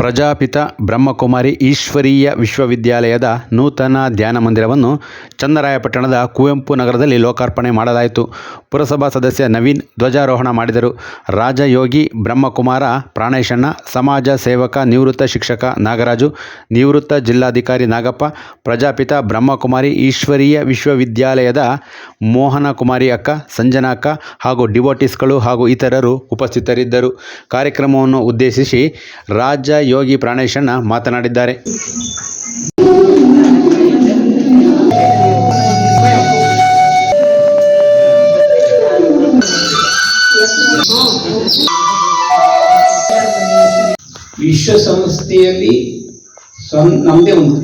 ಪ್ರಜಾಪಿತ ಬ್ರಹ್ಮಕುಮಾರಿ ಈಶ್ವರೀಯ ವಿಶ್ವವಿದ್ಯಾಲಯದ ನೂತನ ಧ್ಯಾನ ಮಂದಿರವನ್ನು ಚನ್ನರಾಯಪಟ್ಟಣದ ಕುವೆಂಪು ನಗರದಲ್ಲಿ ಲೋಕಾರ್ಪಣೆ ಮಾಡಲಾಯಿತು. ಪುರಸಭಾ ಸದಸ್ಯ ನವೀನ್ ಧ್ವಜಾರೋಹಣ ಮಾಡಿದರು. ರಾಜಯೋಗಿ ಬ್ರಹ್ಮಕುಮಾರ ಪ್ರಾಣೇಶಣ್ಣ, ಸಮಾಜ ಸೇವಕ ನಿವೃತ್ತ ಶಿಕ್ಷಕ ನಾಗರಾಜು, ನಿವೃತ್ತ ಜಿಲ್ಲಾಧಿಕಾರಿ ನಾಗಪ್ಪ, ಪ್ರಜಾಪಿತ ಬ್ರಹ್ಮಕುಮಾರಿ ಈಶ್ವರೀಯ ವಿಶ್ವವಿದ್ಯಾಲಯದ ಮೋಹನ ಕುಮಾರಿ ಅಕ್ಕ, ಸಂಜನಾ ಅಕ್ಕ ಹಾಗೂ ಡಿವೋಟಿಸ್ಗಳು ಹಾಗೂ ಇತರರು ಉಪಸ್ಥಿತರಿದ್ದರು. ಕಾರ್ಯಕ್ರಮವನ್ನು ಉದ್ದೇಶಿಸಿ ರಾಜ ಯೋಗಿ ಪ್ರಾಣೇಶಣ್ಣ ಮಾತನಾಡಿದ್ದಾರೆ. ವಿಶ್ವಸಂಸ್ಥೆಯಲ್ಲಿ ನಮ್ದೇ ಒಂದು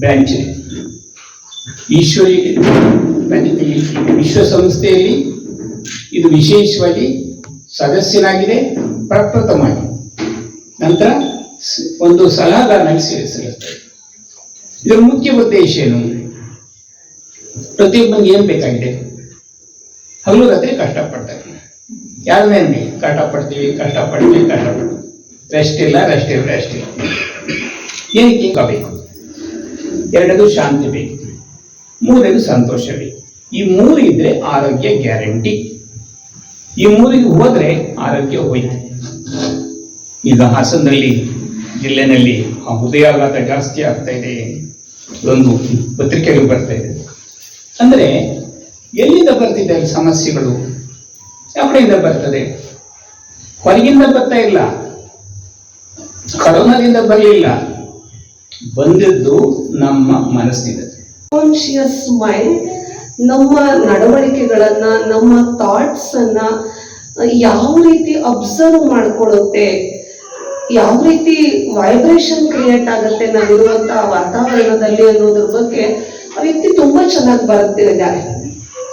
ಬ್ರಾಂಚ್ ಇದೆ. ಈಶ್ವರಿ ವಿಶ್ವಸಂಸ್ಥೆಯಲ್ಲಿ ಇದು ವಿಶೇಷವಾಗಿ ಸದಸ್ಯನಾಗಿದೆ ಪ್ರಪ್ರಥಮವಾಗಿ ನಂತರ ಒಂದು ಸಲಹಾಗಾರನಾಗಿ ಸೇರಿಸಲಾಗ್ತದೆ ಇದರ ಮುಖ್ಯ ಉದ್ದೇಶ ಏನು? ಪ್ರತಿಯೊಬ್ಬನಿಗೆ ಏನು ಬೇಕಾಗಿದೆ? ಹಗಲು ರಾತ್ರಿ ಕಷ್ಟಪಡ್ತಾರೆ. ಯಾರ ಮೇಲೆ ಕಷ್ಟಪಡ್ತೀವಿ ಕಷ್ಟಪಡ್ತೀವಿ ಕಷ್ಟಪಡ್ತೀವಿ. ರೆಸ್ಟ್ ಇಲ್ಲ ರೆಸ್ಟ್ ಇಲ್ಲ ರೆಸ್ಟ್ ಇಲ್ಲ. ಏನಕ್ಕೆ ಬೇಕು? ಎರಡದು ಶಾಂತಿ ಬೇಕು. ಮೂರನೇದು ಸಂತೋಷ ಬೇಕು. ಈ ಮೂರು ಇದ್ರೆ ಆರೋಗ್ಯ ಗ್ಯಾರಂಟಿ. ಈ ಮೂರಿಗೆ ಹೋದ್ರೆ ಆರೋಗ್ಯ ಹೋಯ್ತು. ಈಗ ಹಾಸನದಲ್ಲಿ ಜಿಲ್ಲೆನಲ್ಲಿ ಆ ಹೃದಯಾಘಾತ ಜಾಸ್ತಿ ಆಗ್ತಾ ಇದೆ. ಒಂದು ಪತ್ರಿಕೆಗಳು ಬರ್ತಾ ಇದೆ. ಅಂದ್ರೆ ಎಲ್ಲಿಂದ ಬರ್ತಿದೆ ಸಮಸ್ಯೆಗಳು? ಯಾವ ಕಡೆಯಿಂದ ಬರ್ತದೆ? ಹೊರಗಿಂದ ಬರ್ತಾ ಇಲ್ಲ. ಕರೋನಾದಿಂದ ಬರಲಿಲ್ಲ. ಬಂದಿದ್ದು ನಮ್ಮ ಮನಸ್ಸಿನ ಕಾನ್ಶಿಯಸ್ ಮೈಂಡ್ ನಮ್ಮ ನಡವಳಿಕೆಗಳನ್ನ, ನಮ್ಮ ಥಾಟ್ಸ್ ಅನ್ನ ಯಾವ ರೀತಿ ಅಬ್ಸರ್ವ್ ಮಾಡ್ಕೊಳ್ಳುತ್ತೆ? ಯಾವ ರೀತಿ ವೈಬ್ರೇಷನ್ ಕ್ರಿಯೇಟ್ ಆಗುತ್ತೆ ನಾವಿರುವಂತಹ ವಾತಾವರಣದಲ್ಲಿ ಅನ್ನೋದ್ರ ಬಗ್ಗೆ ಆ ವ್ಯಕ್ತಿ ತುಂಬಾ ಚೆನ್ನಾಗಿ ಬರ್ತಿದ್ದಾರೆ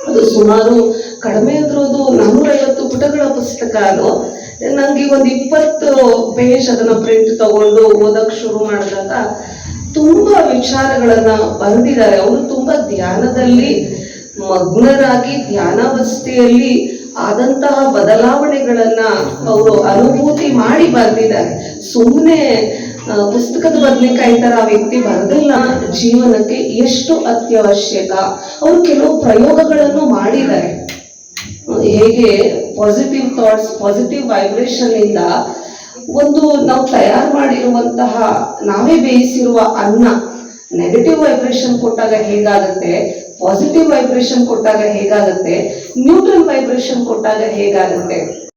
ಅದು ಸುಮಾರು ಕಡಿಮೆ ಅಂದ್ರೋದು ನಾನೂರೈವತ್ತು ಪುಟಗಳ ಪುಸ್ತಕ ಅದು. ನಂಗೆ ಒಂದು ಇಪ್ಪತ್ತು ಪೇಜ್ ಅದನ್ನ ಪ್ರಿಂಟ್ ತಗೊಂಡು ಓದಕ್ ಶುರು ಮಾಡಿದಾಗ ತುಂಬಾ ವಿಚಾರಗಳನ್ನ ಬಂದಿದ್ದಾರೆ ಅವರು ತುಂಬಾ ಧ್ಯಾನದಲ್ಲಿ ಮಗ್ನರಾಗಿ ಧ್ಯಾನಾವಸ್ಥೆಯಲ್ಲಿ ಆದಂತಹ ಬದಲಾವಣೆಗಳನ್ನ ಅವರು ಅನುಭೂತಿ ಮಾಡಿ ಬರೆದಿದ್ದಾರೆ. ಸುಮ್ಮನೆ ಪುಸ್ತಕದ ಬದನೆಕಾಯಿ ತರ ವ್ಯಕ್ತಿ ಬರೆದಿಲ್ಲ. ಜೀವನಕ್ಕೆ ಎಷ್ಟು ಅತ್ಯವಶ್ಯಕ. ಅವರು ಕೆಲವು ಪ್ರಯೋಗಗಳನ್ನು ಮಾಡಿದ್ದಾರೆ. ಹೇಗೆ ಪಾಸಿಟಿವ್ ಥಾಟ್ಸ್ ಪಾಸಿಟಿವ್ ವೈಬ್ರೇಷನ್ ಇಂದ ಒಂದು ನಾವು ತಯಾರು ಮಾಡಿರುವಂತಹ, ನಾವೇ ಬೇಯಿಸಿರುವ ಅನ್ನ ನೆಗೆಟಿವ್ ವೈಬ್ರೇಷನ್ ಕೊಟ್ಟಾಗ ಹೇಗಾಗುತ್ತೆ? ಪಾಸಿಟಿವ್ ವೈಬ್ರೇಷನ್ ಕೊಟ್ಟಾಗ ಹೇಗಾಗುತ್ತೆ? ನ್ಯೂಟ್ರಲ್ ವೈಬ್ರೇಷನ್ ಕೊಟ್ಟಾಗ ಹೇಗಾಗುತ್ತೆ?